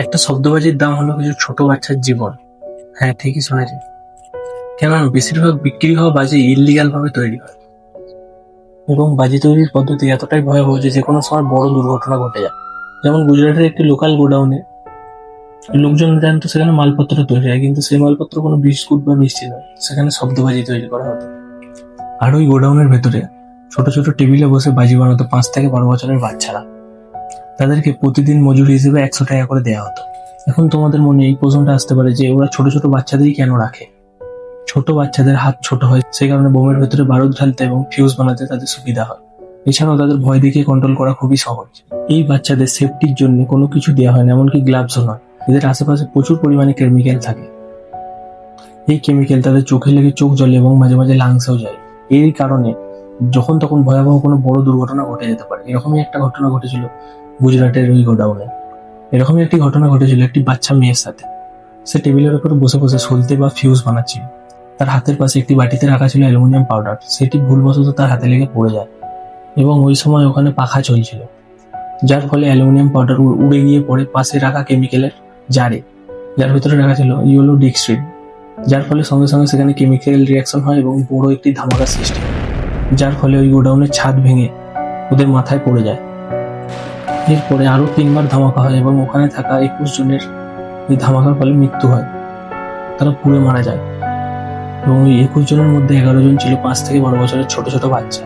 একটা শব্দবাজির দাম হলো কিছু ছোট বাচ্চার জীবন। হ্যাঁ ঠিকই শুনেছি। কেন বেশিরভাগ বিক্রি হওয়া বাজি ইলিগাল ভাবে তৈরি হয়। এবং বাজি তৈরির পদ্ধতি এতটাই ভয়াবহ যে যে কোনো সময় বড় দুর্ঘটনা ঘটে যায়। যেমন গুজরাটের একটি লোকাল গোডাউনে লোকজন জানতো সেখানে মালপত্র তৈরি হয়, কিন্তু সেই মালপত্র কোনো বিস্কুট বা মিষ্টি নয়। সেখানে শব্দবাজি তৈরি করা হতো। আর ওই গোডাউনের ভেতরে ছোট ছোট টেবিলে বসে বাজি বানাতো পাঁচ থেকে বারো বছরের বাচ্চারা। তাদেরকে প্রতিদিন মজুরি হিসেবে একশো টাকা করে দেওয়া হতো। এখন তোমাদের মনে এই প্রশ্নটা আসতে পারে যে ওরা ছোট ছোট বাচ্চাদেরই কেন রাখে? ছোট বাচ্চাদের হাত ছোট হয়, সেই কারণে বোমের ভেতরে বারুদ ঢালতে এবং ফিউজ বানাতে তাদের সুবিধা হয়। এছাড়াও তাদের ভয় দেখিয়ে কন্ট্রোল করা খুবই সহজ। এই বাচ্চাদের সেফটির জন্য কোনো কিছু দেওয়া হয় না, এমনকি গ্লাভসও নয়। এদের আশেপাশে প্রচুর পরিমাণে কেমিক্যাল থাকে। এই কেমিক্যাল তাদের চোখে লেগে চোখ জ্বলে এবং মাঝে মাঝে লাংসেও যায়। এই কারণে যখন তখন ভয়াবহ কোনো বড় দুর্ঘটনা ঘটে যেতে পারে। এরকমই একটা ঘটনা ঘটেছিল গুজরাটের ওই গোডাউনে এরকমই একটি ঘটনা ঘটেছিল একটি বাচ্চা মেয়ের সাথে। সে টেবিলের উপর বসে বসে সলতে বা ফিউজ বানাচ্ছিল। তার হাতের পাশে একটি বাটিতে রাখা ছিল অ্যালুমিনিয়াম পাউডার। সেটি ভুলবশত তার হাতে লেগে পড়ে যায় এবং ওই সময় ওখানে পাখা চলছিল। যার ফলে অ্যালুমিনিয়াম পাউডার উড়ে গিয়ে পড়ে পাশে রাখা কেমিক্যালের জারে। যার ভিতরে রাখা ছিল ইয়েলো ডিক্সট্রিন যার ফলে সঙ্গে সঙ্গে সেখানে কেমিক্যাল রিয়াকশন হয় এবং বড় একটি ধামাকা সৃষ্টি হয়। যার ফলে ওই গোডাউনের ছাদ ভেঙে ওদের মাথায় পড়ে যায়। এরপরে আরও তিনবার ধামাকা হয় এবং ওখানে থাকা একুশ জনের ওই ধামাকার ফলে মৃত্যু হয়। তারা পুড়ে মারা যায়। এবং ওই একুশ জনের মধ্যে এগারো জন ছিল পাঁচ থেকে বারো বছরের ছোট ছোট বাচ্চা।